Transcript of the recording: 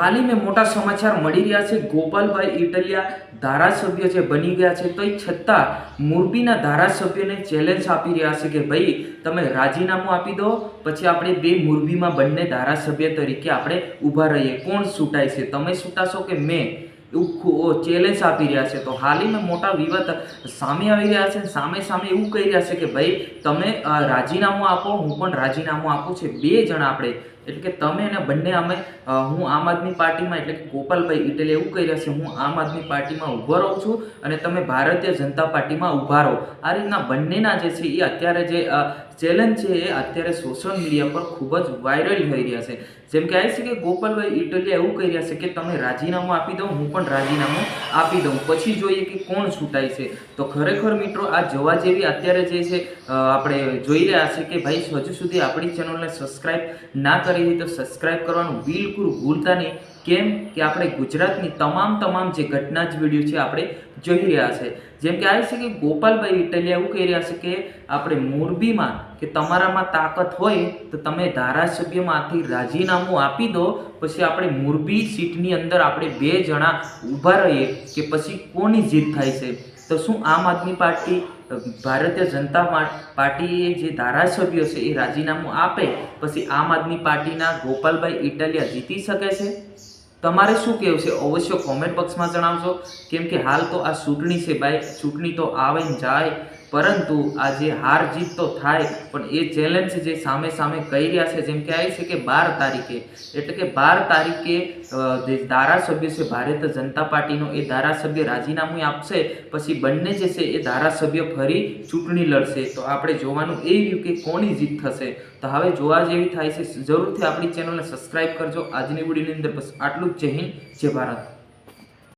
હાલ મેં મોટા સમાચાર મળી રહ્યા છે. ગોપાલભાઈ ઇટલિયા ધારાસભ્ય જે બની ગયા છે તો છતાં મોરબીના ધારાસભ્યને ચેલેન્જ આપી રહ્યા છે કે ભાઈ, તમે રાજીનામું આપી દો, પછી આપણે બે મોરબીમાં બંને ધારાસભ્ય તરીકે આપણે ઊભા રહીએ. કોણ છૂટાય છે? તમે છૂટાશો કે મેં? એવું ચેલેન્જ આપી રહ્યા છે. તો હાલીમાં મોટા વિવાદ સામે આવી રહ્યા છે સામે સામે એવું કહી રહ્યા છે કે ભાઈ, તમે રાજીનામું આપો, હું પણ રાજીનામું આપું છે. બે જણા આપણે, એટલે કે તમે અને બંને અમે હું આમ આદમી પાર્ટીમાં, એટલે કે ગોપાલભાઈ ઇટલે એવું કહી રહ્યા છે, હું આમ આદમી પાર્ટીમાં ઊભો રહું છું અને તમે ભારતીય જનતા પાર્ટીમાં ઊભા રહો. આ રીતના બંનેના જે છે એ અત્યારે જે ચેલેન્જ છે એ અત્યારે સોશિયલ મીડિયા પર ખૂબ જ વાયરલ થઈ રહ્યા છે. જેમ કે આ છે કે ગોપાલભાઈ ઇટલિયા એવું કહી રહ્યા છે કે તમે રાજીનામું આપી દો, હું પણ રાજીનામું આપી દઉં. પછી જોઈએ કે કોણ છૂટાય છે. તો ખરેખર મિત્રો આ જોવા જેવી અત્યારે જે છે આપણે જોઈ રહ્યા છે કે ભાઈ હજુ સુધી આપણી ચેનલને સબસ્ક્રાઇબ ના કરી હોય તો સબસ્ક્રાઇબ કરવાનું બિલકુલ ભૂલતા નહીં. કેમ કે આપણે ગુજરાતની તમામ તમામ જે ઘટના જ વીડિયો છે આપણે જોઈ રહ્યા છે. જેમ કે આ છે કે ગોપાલભાઈ ઇટલિયા એવું કહી રહ્યા છે કે આપણે મોરબીમાં કે તમારામાં તાકાત હોય તો તમે ધારાસભ્યમાંથી રાજીનામું આપી દો, પછી આપણે મોરબી સીટની અંદર આપણે બે જણા ઊભા રહીએ કે પછી કોની જીત થાય છે. તો શું આમ આદમી પાર્ટી, ભારતીય જનતા પાર્ટીએ જે ધારાસભ્યો છે એ રાજીનામું આપે, પછી આમ આદમી પાર્ટીના ગોપાલભાઈ ઇટલિયા જીતી શકે છે? તમારે શું કહેવું છે? અવશ્ય કોમેન્ટ બોક્સમાં જણાવજો. કેમ કે હાલ તો આ ચૂંટણી છે ભાઈ. ચૂંટણી તો આવે ને જાય. પરંતુ આ જે હાર જીત તો થાય. પણ એ ચેલેન્જ જે સામે સામે કહી રહ્યા છે, જેમ કે આવી છે કે બાર તારીખે. એટલે કે બાર તારીખે જે ધારાસભ્ય છે, ભારતીય જનતા પાર્ટીનો એ ધારાસભ્ય રાજીનામું આપશે. પછી બંને જે છે એ ધારાસભ્ય ફરી ચૂંટણી લડશે. તો આપણે જોવાનું એ રહ્યું કે કોની જીત થશે. તો હવે જોવા જેવી થાય છે, જરૂરથી આપણી ચેનલને સબસ્ક્રાઈબ કરજો. આજની વિડીયોની અંદર બસ આટલું જય હિન્દ જય ભારત.